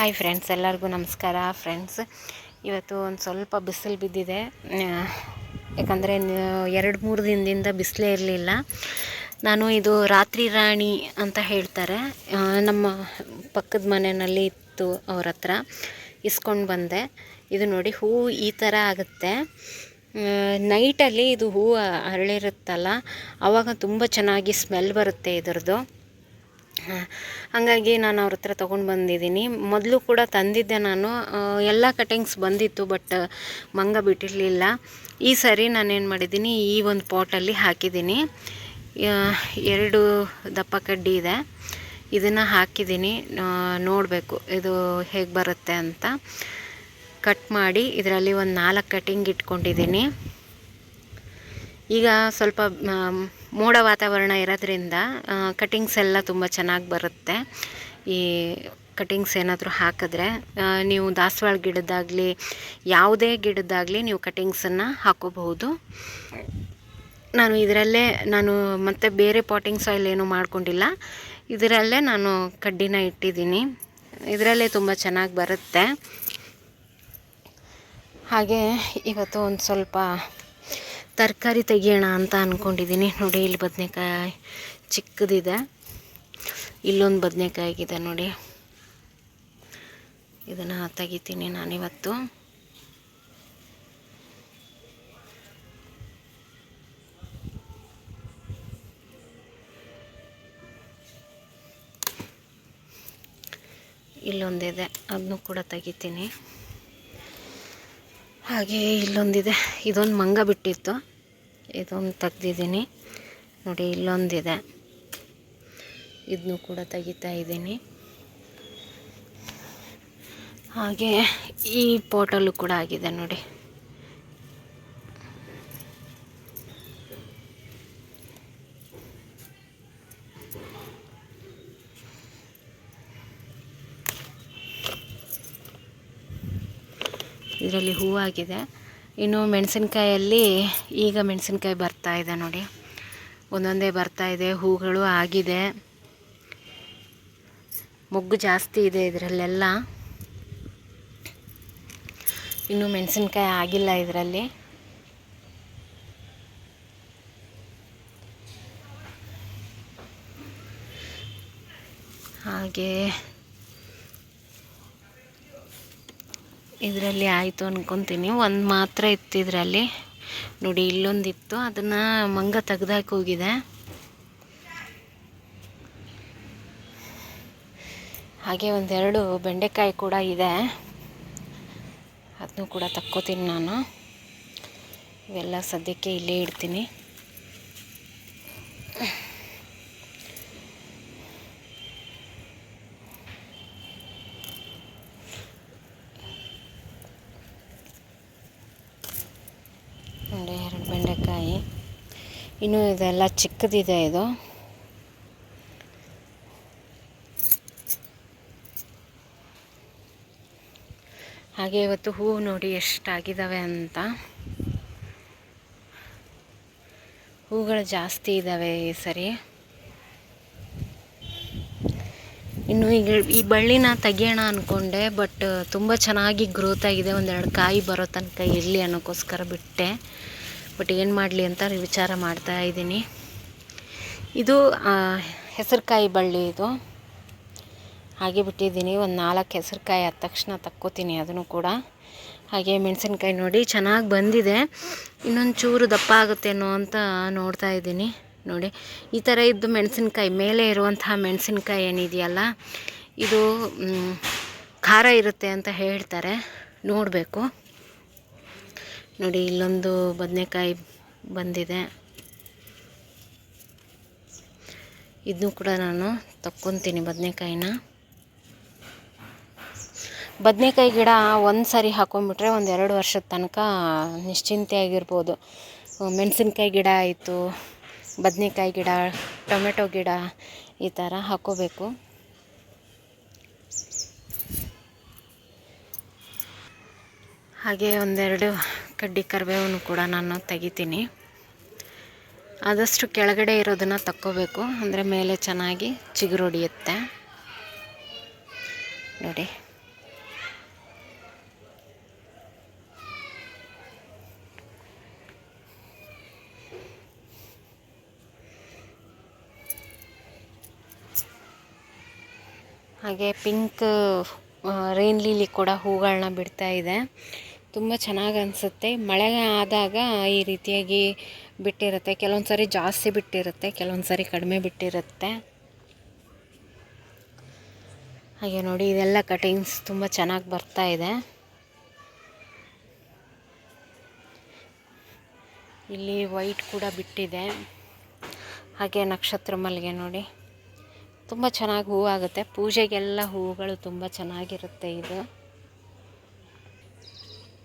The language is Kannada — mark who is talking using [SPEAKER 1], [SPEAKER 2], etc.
[SPEAKER 1] ಹಾಯ್ ಫ್ರೆಂಡ್ಸ್ ಎಲ್ಲರಿಗೂ ನಮಸ್ಕಾರ. ಫ್ರೆಂಡ್ಸ್ ಇವತ್ತು ಒಂದು ಸ್ವಲ್ಪ ಬಿಸಿಲು ಬಿದ್ದಿದೆ. ಯಾಕಂದರೆ ಎರಡು ಮೂರು ದಿನದಿಂದ ಬಿಸಿಲೇ ಇರಲಿಲ್ಲ. ನಾನು ಇದು ರಾತ್ರಿ ರಾಣಿ ಅಂತ ಹೇಳ್ತಾರೆ. ನಮ್ಮ ಪಕ್ಕದ ಮನೆಯಲ್ಲಿ ಇತ್ತು ಅವ್ರ ಹತ್ರ. ಇಸ್ಕೊಂಡು ಬಂದೆ. ಇದು ನೋಡಿ ಹೂವು ಈ ಥರ ಆಗುತ್ತೆ. ನೈಟಲ್ಲಿ ಇದು ಹೂವು ಅರಳಿರುತ್ತಲ್ಲ ಆವಾಗ ತುಂಬ ಚೆನ್ನಾಗಿ ಸ್ಮೆಲ್ ಬರುತ್ತೆ ಇದರದ್ದು. ಹ, ಹಾಗಾಗಿ ನಾನು ಅವ್ರ ಹತ್ರ ತೊಗೊಂಡು ಬಂದಿದ್ದೀನಿ. ಮೊದಲು ಕೂಡ ತಂದಿದ್ದೆ ನಾನು. ಎಲ್ಲ ಕಟಿಂಗ್ಸ್ ಬಂದಿತ್ತು ಬಟ್ ಮಂಗ ಬಿಟ್ಟಿರಲಿಲ್ಲ. ಈ ಸರಿ ನಾನೇನು ಮಾಡಿದ್ದೀನಿ, ಈ ಒಂದು ಪಾಟಲ್ಲಿ ಹಾಕಿದ್ದೀನಿ. ಎರಡು ದಪ್ಪ ಕಡ್ಡಿ ಇದೆ. ಇದನ್ನು ಹಾಕಿದ್ದೀನಿ. ನೋಡಬೇಕು, ಇದು ಹೇಗೆ ಬರುತ್ತೆ ಅಂತ. ಕಟ್ ಮಾಡಿ, ಇದರಲ್ಲಿ ಒಂದು ನಾಲ್ಕು ಕಟಿಂಗ್ ಇಟ್ಕೊಂಡಿದ್ದೀನಿ. ಈಗ ಸ್ವಲ್ಪ ಮೋಡ ವಾತಾವರಣ ಇರೋದ್ರಿಂದ ಕಟಿಂಗ್ಸ್ ಎಲ್ಲ ತುಂಬ ಚೆನ್ನಾಗಿ ಬರುತ್ತೆ. ಈ ಕಟಿಂಗ್ಸ್ ಏನಾದರೂ ಹಾಕಿದ್ರೆ ನೀವು ದಾಸವಾಳ ಗಿಡದ್ದಾಗಲಿ, ಯಾವುದೇ ಗಿಡದ್ದಾಗಲಿ ನೀವು ಕಟಿಂಗ್ಸನ್ನು ಹಾಕೋಬಹುದು. ನಾನು ಇದರಲ್ಲೇ ನಾನು ಮತ್ತೆ ಬೇರೆ ಪಾಟಿಂಗ್ ಸಾಯಿಲ್ ಏನೂ ಮಾಡ್ಕೊಂಡಿಲ್ಲ. ಇದರಲ್ಲೇ ನಾನು ಕಡ್ಡಿನ ಇಟ್ಟಿದ್ದೀನಿ. ಇದರಲ್ಲೇ ತುಂಬ ಚೆನ್ನಾಗಿ ಬರುತ್ತೆ. ಹಾಗೆ ಇವತ್ತು ಒಂದು ಸ್ವಲ್ಪ ತರಕಾರಿ ತೆಗಿಯೋಣ ಅಂತ ಅಂದ್ಕೊಂಡಿದ್ದೀನಿ ನೋಡಿ, ಇಲ್ಲಿ ಬದನೆಕಾಯಿ ಚಿಕ್ಕದಿದೆ. ಇಲ್ಲೊಂದು ಬದನೆಕಾಯಿ ಆಗಿದೆ ನೋಡಿ. ಇದನ್ನು ತೆಗಿತೀನಿ ನಾನಿವತ್ತು. ಇಲ್ಲೊಂದಿದೆ. ಅದನ್ನು ಕೂಡ ತೆಗಿತೀನಿ. ಹಾಗೆ ಇಲ್ಲೊಂದಿದೆ. ಇದೊಂದು ಮಂಗ ಬಿಟ್ಟಿತ್ತು. ಇದೊಂದು ತೆಗ್ದಿದ್ದೀನಿ. ನೋಡಿ, ಇಲ್ಲೊಂದಿದೆ. ಇದನ್ನು ಕೂಡ ತೆಗಿತಾ ಇದ್ದೀನಿ. ಹಾಗೆ ಈ ಪೋಟಲ್ಲು ಕೂಡ ಆಗಿದೆ ನೋಡಿ. ಇದರಲ್ಲಿ ಹೂವಾಗಿದೆ. ಇನ್ನು ಮೆಣಸಿನ್ಕಾಯಲ್ಲಿ ಈಗ ಮೆಣಸಿನ್ಕಾಯಿ ಬರ್ತಾ ಇದೆ ನೋಡಿ. ಒಂದೊಂದೇ ಬರ್ತಾ ಇದೆ, ಹೂಗಳು ಆಗಿದೆ. ಮೊಗ್ಗು ಜಾಸ್ತಿ ಇದೆ ಇದರಲ್ಲೆಲ್ಲ. ಇನ್ನು ಮೆಣಸಿನ್ಕಾಯಿ ಆಗಿಲ್ಲ ಇದರಲ್ಲಿ. ಹಾಗೆ ಇದರಲ್ಲಿ ಆಯಿತು ಅನ್ಕೊತೀನಿ. ಒಂದು ಮಾತ್ರ ಇತ್ತು ಇದರಲ್ಲಿ. ನೋಡಿ, ಇಲ್ಲೊಂದಿತ್ತು. ಅದನ್ನು ಮಂಗ ತೆಗ್ದಾಕಿ ಹೋಗಿದೆ. ಹಾಗೆ ಒಂದೆರಡು ಬೆಂಡೆಕಾಯಿ ಕೂಡ ಇದೆ. ಅದನ್ನು ಕೂಡ ತಕ್ಕೋತೀನಿ ನಾನು. ಇವೆಲ್ಲ ಸದ್ಯಕ್ಕೆ ಇಲ್ಲೇ ಇಡ್ತೀನಿ ನೋಡಿ ಎರಡು ಬೆಂಡೆಕಾಯಿ ಇನ್ನು ಇದೆಲ್ಲ ಚಿಕ್ಕದಿದೆ ಇದು. ಹಾಗೆ ಇವತ್ತು ಹೂವು ನೋಡಿ ಎಷ್ಟಾಗಿದ್ದಾವೆ ಅಂತ. ಹೂಗಳು ಜಾಸ್ತಿ ಇದ್ದಾವೆ ಈ ಸರಿ. ಇನ್ನು ಈಗ ಈ ಬಳ್ಳಿನ ತೆಗಿಯೋಣ ಅಂದ್ಕೊಂಡೆ ಬಟ್ ತುಂಬ ಚೆನ್ನಾಗಿ ಗ್ರೋತ್ ಆಗಿದೆ. ಒಂದೆರಡು ಕಾಯಿ ಬರೋ ತನಕ ಇರಲಿ ಅನ್ನೋಕ್ಕೋಸ್ಕರ ಬಿಟ್ಟೆ. ಬಟ್ ಏನು ಮಾಡಲಿ ಅಂತ ವಿಚಾರ ಮಾಡ್ತಾ ಇದ್ದೀನಿ. ಇದು ಹೆಸರುಕಾಯಿ ಬಳ್ಳಿ ಇದು. ಹಾಗೆ ಬಿಟ್ಟಿದ್ದೀನಿ, ಒಂದು ನಾಲ್ಕು ಹೆಸರುಕಾಯಿ ಆದ ತಕ್ಷಣ ತಕ್ಕೋತೀನಿ ಅದನ್ನು ಕೂಡ. ಹಾಗೆ ಮೆಣಸಿನ್ಕಾಯಿ ನೋಡಿ, ಚೆನ್ನಾಗಿ ಬಂದಿದೆ. ಇನ್ನೊಂದು ಚೂರು ದಪ್ಪ ಆಗುತ್ತೇನೋ ಅಂತ ನೋಡ್ತಾ ಇದ್ದೀನಿ. ನೋಡಿ, ಈ ಥರ ಇದ್ದು ಮೆಣಸಿನ್ಕಾಯಿ, ಮೇಲೆ ಇರುವಂತಹ ಮೆಣಸಿನ್ಕಾಯಿ ಏನಿದೆಯಲ್ಲ, ಇದು ಖಾರ ಇರುತ್ತೆ ಅಂತ ಹೇಳ್ತಾರೆ. ನೋಡಬೇಕು. ನೋಡಿ, ಇಲ್ಲೊಂದು ಬದನೆಕಾಯಿ ಬಂದಿದೆ. ಇದನ್ನು ಕೂಡ ನಾನು ತಕ್ಕೊತೀನಿ ಬದನೆಕಾಯಿನ. ಬದನೆಕಾಯಿ ಗಿಡ ಒಂದು ಸಾರಿ ಹಾಕೊಂಡ್ಬಿಟ್ರೆ ಒಂದು ಎರಡು ವರ್ಷದ ತನಕ ನಿಶ್ಚಿಂತೆಯಾಗಿರ್ಬೋದು ಮೆಣಸಿನ್ಕಾಯಿ ಗಿಡ ಆಯಿತು, ಬದನೆಕಾಯಿ ಗಿಡ, ಟೊಮೆಟೊ ಗಿಡ ಈ ಥರ ಹಾಕೋಬೇಕು. ಹಾಗೆ ಒಂದೆರಡು ಕಡ್ಡಿ ಕರಿಬೇವನ್ನು ಕೂಡ ನಾನು ತೆಗಿತೀನಿ. ಆದಷ್ಟು ಕೆಳಗಡೆ ಇರೋದನ್ನು ತಕ್ಕೋಬೇಕು. ಅಂದರೆ ಮೇಲೆ ಚೆನ್ನಾಗಿ ಚಿಗುರೊಡಿಯುತ್ತೆ ನೋಡಿ. ಹಾಗೆ ಪಿಂಕ್ ರೇನ್ ಲೀಲಿ ಕೂಡ ಹೂಗಳನ್ನ ಬಿಡ್ತಾ ಇದೆ. ತುಂಬ ಚೆನ್ನಾಗಿ ಅನಿಸುತ್ತೆ. ಮಳೆ ಆದಾಗ ಈ ರೀತಿಯಾಗಿ ಬಿಟ್ಟಿರುತ್ತೆ. ಕೆಲವೊಂದು ಸಾರಿ ಜಾಸ್ತಿ ಬಿಟ್ಟಿರುತ್ತೆ ಕೆಲವೊಂದು ಸಾರಿ ಕಡಿಮೆ ಬಿಟ್ಟಿರುತ್ತೆ. ಹಾಗೆ ನೋಡಿ, ಇದೆಲ್ಲ ಕಟಿಂಗ್ಸ್ ತುಂಬ ಚೆನ್ನಾಗಿ ಬರ್ತಾ ಇದೆ. ಇಲ್ಲಿ ವೈಟ್ ಕೂಡ ಬಿಟ್ಟಿದೆ. ಹಾಗೆ ನಕ್ಷತ್ರ ಮಲ್ಲಿಗೆ ನೋಡಿ. ತುಂಬ ಚೆನ್ನಾಗಿ ಹೂವಾಗುತ್ತೆ ಪೂಜೆಗೆಲ್ಲ ಹೂವುಗಳು ತುಂಬ ಚೆನ್ನಾಗಿರುತ್ತೆ ಇದು.